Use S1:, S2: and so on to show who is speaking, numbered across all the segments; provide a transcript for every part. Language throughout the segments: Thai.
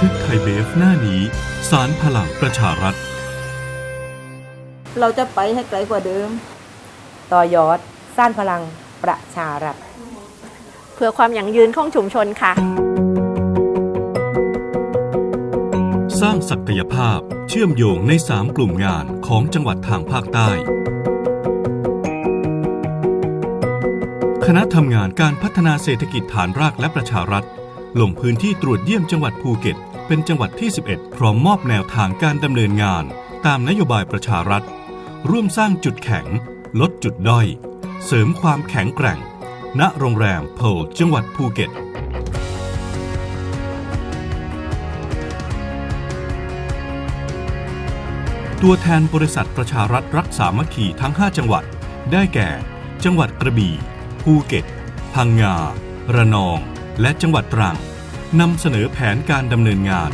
S1: ทึกไทยเบฟหน้านี้ สารพลังประชารัฐ
S2: เราจะไปให้ไกลกว่าเดิม
S3: ต่อยอดสร้างพลังประชารัฐ
S4: เพื่อความยั่งยืนของชุมชนค่ะ
S1: สร้างศักยภาพเชื่อมโยงใน 3 กลุ่มงานของจังหวัดทางภาคใต้ คณะทำงานการพัฒนาเศรษฐกิจฐานรากและประชารัฐ ลงพื้นที่ตรวจเยี่ยมจังหวัดภูเก็ต เป็นจังหวัดที่ 11 พร้อมมอบแนวทางการดำเนินงาน ตามนโยบายประชารัฐ ร่วมสร้างจุดแข็ง ลดจุดด้อย เสริมความแข็งแกร่ง ณโรงแรมโพลจังหวัดภูเก็ตตัวแทนบริษัทประชารัฐรักสามัคคีทั้ง 5 จังหวัด ได้แก่ จังหวัดกระบี่ ภูเก็ต พังงา ระนอง และจังหวัดตรังนำเสนอแผนการดำเนินงาน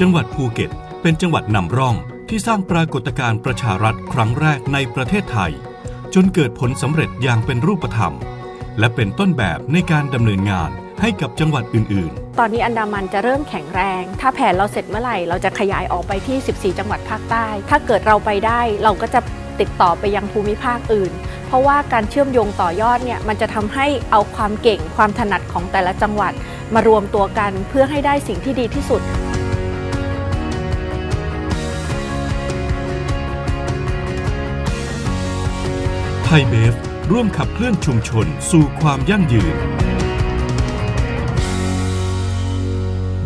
S1: จังหวัดภูเก็ต เป็นจังหวัดนำร่องที่สร้างปรากฏการณ์ประชารัฐครั้งแรกในประเทศไทย จนเกิดผลสำเร็จอย่างเป็นรูปธรรม และเป็นต้นแบบในการดำเนินงานให้กับจังหวัดอื่น ๆ
S4: ตอนนี้อันดามันจะเริ่มแข็งแรง ถ้าแผนเราเสร็จเมื่อไหร่ เราจะขยายออกไปที่ 14 จังหวัดภาคใต้ ถ้าเกิดเราไปได้เราก็จะติดต่อไปยังภูมิภาคอื่น เพราะว่าการเชื่อมโยงต่อยอดเนี่ยมันจะทำให้เอาความเก่งความถนัดของแต่ละจังหวัด มารวมตัวกันเพื่อให้ได้สิ่งที่ดีที่สุด
S1: ไทยเบฟร่วมขับเคลื่อนชุมชนสู่ความยั่งยืน